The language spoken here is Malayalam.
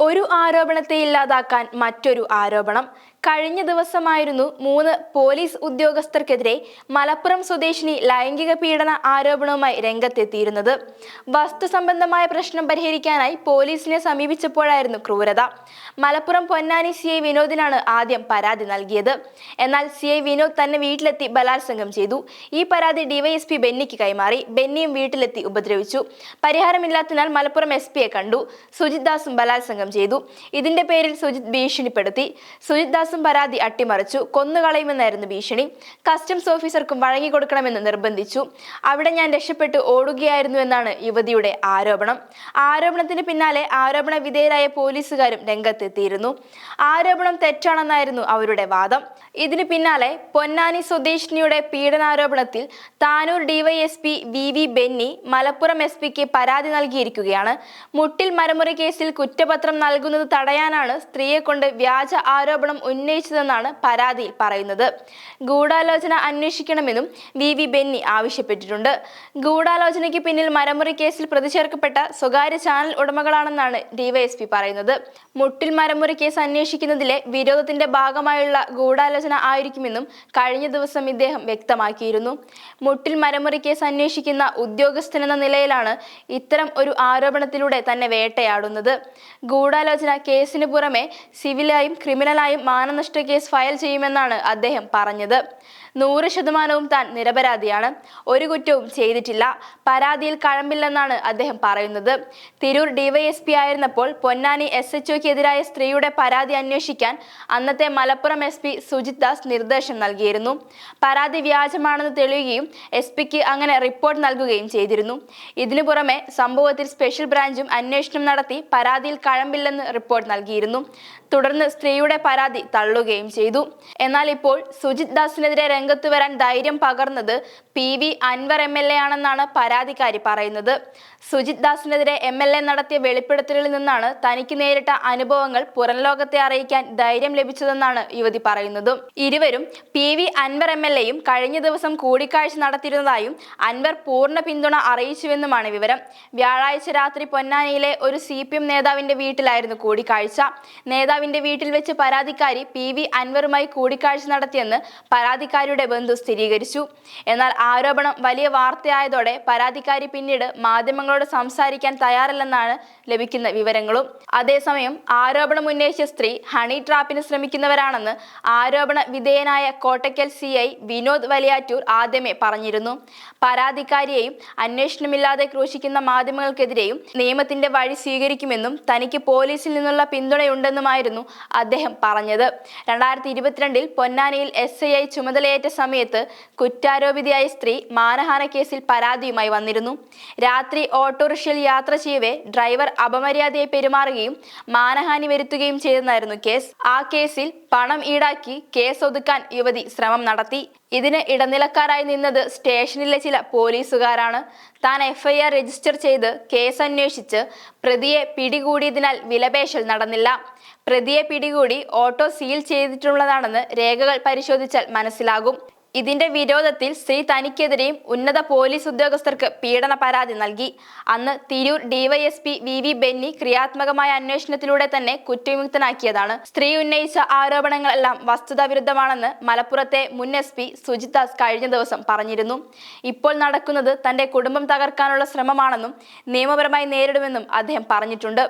ഒരു ആരോപണത്തെ ഇല്ലാതാക്കാൻ മറ്റൊരു ആരോപണം. കഴിഞ്ഞ ദിവസമായിരുന്നു മൂന്ന് പോലീസ് ഉദ്യോഗസ്ഥർക്കെതിരെ മലപ്പുറം സ്വദേശിനി ലൈംഗിക പീഡന ആരോപണവുമായി രംഗത്തെത്തിയിരുന്നത്. വസ്തു സംബന്ധമായ പ്രശ്നം പരിഹരിക്കാനായി പോലീസിനെ സമീപിച്ചപ്പോഴായിരുന്നു ക്രൂരത. മലപ്പുറം പൊന്നാനി സി ഐ വിനോദിനാണ് ആദ്യം പരാതി നൽകിയത്. എന്നാൽ സി ഐ വിനോദ് തന്നെ വീട്ടിലെത്തി ബലാത്സംഗം ചെയ്തു. ഈ പരാതി ഡിവൈഎസ്പി ബെന്നിക്ക് കൈമാറി. ബെന്നിയും വീട്ടിലെത്തി ഉപദ്രവിച്ചു. പരിഹാരമില്ലാത്തതിനാൽ മലപ്പുറം എസ് പിയെ കണ്ടു. സുജിത് ദാസും ബലാത്സംഗം ചെയ്തു. ഇതിന്റെ പേരിൽ സുജിത് ഭീഷണിപ്പെടുത്തി. സുജിത് ദാസും പരാതി അട്ടിമറിച്ചു. കൊന്നുകളയുമെന്നായിരുന്നു ഭീഷണി. കസ്റ്റംസ് ഓഫീസർക്കും വഴങ്ങിക്കൊടുക്കണമെന്ന് നിർബന്ധിച്ചു. അവിടെ ഞാൻ രക്ഷപ്പെട്ട് ഓടുകയായിരുന്നു എന്നാണ് യുവതിയുടെ ആരോപണം. ആരോപണത്തിന് പിന്നാലെ ആരോപണ വിധേയരായ പോലീസുകാരും രംഗത്തെത്തിയിരുന്നു. ആരോപണം തെറ്റാണെന്നായിരുന്നു അവരുടെ വാദം. ഇതിന് പിന്നാലെ പൊന്നാനി സ്വദേശിനിയുടെ പീഡനാരോപണത്തിൽ Tanur DYSP V V Benny Malappuram S പിക്ക് പരാതി നൽകിയിരിക്കുകയാണ്. മുട്ടിൽ മരമുറി കേസിൽ കുറ്റപത്രം നൽകുന്നത് തടയാനാണ് സ്ത്രീയെ കൊണ്ട് വ്യാജ ആരോപണം ഉന്നയിച്ചതെന്നാണ് പരാതിയിൽ പറയുന്നത്. ഗൂഢാലോചന അന്വേഷിക്കണമെന്നും വി വി ബെന്നി ആവശ്യപ്പെട്ടിട്ടുണ്ട്. ഗൂഢാലോചനയ്ക്ക് പിന്നിൽ മരമുറി കേസിൽ പ്രതിചേർക്കപ്പെട്ട സ്വകാര്യ ചാനൽ ഉടമകളാണെന്നാണ് ഡിവൈഎസ്പി പറയുന്നത്. മുട്ടിൽ മരമുറി കേസ് അന്വേഷിക്കുന്നതിലെ വിരോധത്തിന്റെ ഭാഗമായുള്ള ഗൂഢാലോചന ആയിരിക്കുമെന്നും കഴിഞ്ഞ ദിവസം ഇദ്ദേഹം വ്യക്തമാക്കിയിരുന്നു. മുട്ടിൽ മരമുറി കേസ് അന്വേഷിക്കുന്ന ഉദ്യോഗസ്ഥനെന്ന നിലയിലാണ് ഇത്തരം ഒരു ആരോപണത്തിലൂടെ തന്നെ വേട്ടയാടുന്നത്. ഗൂഢാലോചന കേസിന് പുറമെ സിവിലായും ക്രിമിനലായും മാനനഷ്ട കേസ് ഫയൽ ചെയ്യുമെന്നാണ് അദ്ദേഹം പറഞ്ഞത്. നൂറ് ശതമാനവും താൻ നിരപരാധിയാണ്. ഒരു കുറ്റവും ചെയ്തിട്ടില്ല. പരാതിയിൽ കഴമ്പില്ലെന്നാണ് അദ്ദേഹം പറയുന്നത്. തിരൂർ ഡിവൈഎസ്പി ആയിരുന്നപ്പോൾ പൊന്നാനി എസ് എച്ച് ഒക്കെതിരായ സ്ത്രീയുടെ പരാതി അന്വേഷിക്കാൻ അന്നത്തെ മലപ്പുറം എസ് പി സുജിത് ദാസ് നിർദ്ദേശം നൽകിയിരുന്നു. പരാതി വ്യാജമാണെന്ന് തെളിയുകയും എസ് പിക്ക് അങ്ങനെ റിപ്പോർട്ട് നൽകുകയും ചെയ്തിരുന്നു. ഇതിനു പുറമെ സംഭവത്തിൽ സ്പെഷ്യൽ ബ്രാഞ്ചും അന്വേഷണം നടത്തി പരാതിയിൽ കഴമ്പില്ലെന്ന് റിപ്പോർട്ട് നൽകിയിരുന്നു. തുടർന്ന് സ്ത്രീയുടെ പരാതി തള്ളുകയും ചെയ്തു. എന്നാൽ ഇപ്പോൾ സുജിത് ദാസിനെതിരെ രംഗത്ത് വരാൻ ധൈര്യം പകർന്നത് P V Anvar M L A ആണെന്നാണ് പരാതിക്കാരി പറയുന്നത്. സുജിത് ദാസിനെതിരെ എം എൽ എ നടത്തിയ വെളിപ്പെടുത്തലിൽ നിന്നാണ് തനിക്ക് നേരിട്ട അനുഭവങ്ങൾ പുറം ലോകത്തെ അറിയിക്കാൻ ധൈര്യം ലഭിച്ചതെന്നാണ് യുവതി പറയുന്നത്. ഇരുവരും P V Anvar M L എയും കഴിഞ്ഞ ദിവസം കൂടിക്കാഴ്ച നടത്തിയിരുന്നതായും അൻവർ പൂർണ പിന്തുണ അറിയിച്ചുവെന്നുമാണ് വിവരം. വ്യാഴാഴ്ച രാത്രി പൊന്നാനിയിലെ ഒരു സി പി എം നേതാവിന്റെ വീട്ടിലായിരുന്നു കൂടിക്കാഴ്ച. നേതാവിന്റെ വീട്ടിൽ വെച്ച് പരാതിക്കാരി പി വി അൻവറുമായി കൂടിക്കാഴ്ച നടത്തിയെന്ന് പരാതിക്കാരിയുടെ ബന്ധു സ്ഥിരീകരിച്ചു. എന്നാൽ ആരോപണം വലിയ വാർത്തയായതോടെ പരാതിക്കാരി പിന്നീട് മാധ്യമങ്ങളോട് സംസാരിക്കാൻ തയ്യാറല്ലെന്നാണ് ലഭിക്കുന്ന വിവരങ്ങളും. അതേസമയം ആരോപണം ഉന്നയിച്ച സ്ത്രീ ഹണി ട്രാപ്പിന് ശ്രമിക്കുന്നവരാണെന്ന് ആരോപണ വിധേയനായ കോട്ടയ്ക്കൽ സി ഐ വിനോദ് വലിയാറ്റൂർ ആദ്യമേ പറഞ്ഞിരുന്നു. പരാതിക്കാരിയെയും അന്വേഷണമില്ലാതെ ക്രൂശിക്കുന്ന മാധ്യമങ്ങൾക്കെതിരെയും നിയമത്തിന്റെ വഴി സ്വീകരിക്കുമെന്നും തനിക്ക് പോലീസിൽ നിന്നുള്ള പിന്തുണയുണ്ടെന്നുമായിരുന്നു അദ്ദേഹം പറഞ്ഞത്. രണ്ടായിരത്തി ഇരുപത്തിരണ്ടിൽ പൊന്നാനിയിൽ എസ് ഐ ഐ ചുമതലയേറ്റ സമയത്ത് കുറ്റാരോപിതയായ സ്ത്രീ മാനഹാന കേസിൽ പരാതിയുമായി വന്നിരുന്നു. രാത്രി ഓട്ടോറിക്ഷയിൽ യാത്ര ചെയ്യവേ ഡ്രൈവർ അപമര്യാദയെ പെരുമാറുകയും മാനഹാനി വരുത്തുകയും ചെയ്തെന്നായിരുന്നു കേസ്. ആ കേസിൽ പണം ഈടാക്കി കേസ് ഒതുക്കാൻ യുവതി ശ്രമം നടത്തി. ഇതിന് ഇടനിലക്കാരായി നിന്നത് സ്റ്റേഷനിലെ ചില പോലീസുകാരാണ്. താൻ എഫ്ഐആർ രജിസ്റ്റർ ചെയ്ത് കേസ് അന്വേഷിച്ച് പ്രതിയെ പിടികൂടിയതിനാൽ വിലപേശൽ നടന്നില്ല. പ്രതിയെ പിടികൂടി ഓട്ടോ സീൽ ചെയ്തിട്ടുള്ളതാണെന്ന് രേഖകൾ പരിശോധിച്ചാൽ മനസ്സിലാകും. ഇതിന്റെ വിരോധത്തിൽ സ്ത്രീ തനിക്കെതിരെയും ഉന്നത പോലീസ് ഉദ്യോഗസ്ഥർക്ക് പീഡന പരാതി നൽകി. അന്ന് Tirur DYSP V V Benny ക്രിയാത്മകമായ അന്വേഷണത്തിലൂടെ തന്നെ കുറ്റവിമുക്തനാക്കിയതാണ്. സ്ത്രീ ഉന്നയിച്ച ആരോപണങ്ങളെല്ലാം വസ്തുതാവിരുദ്ധമാണെന്ന് മലപ്പുറത്തെ മുൻ എസ് പി സുജിത് ദാസ് കഴിഞ്ഞ ദിവസം പറഞ്ഞിരുന്നു. ഇപ്പോൾ നടക്കുന്നത് തന്റെ കുടുംബം തകർക്കാനുള്ള ശ്രമമാണെന്നും നിയമപരമായി നേരിടുമെന്നും അദ്ദേഹം പറഞ്ഞിട്ടുണ്ട്.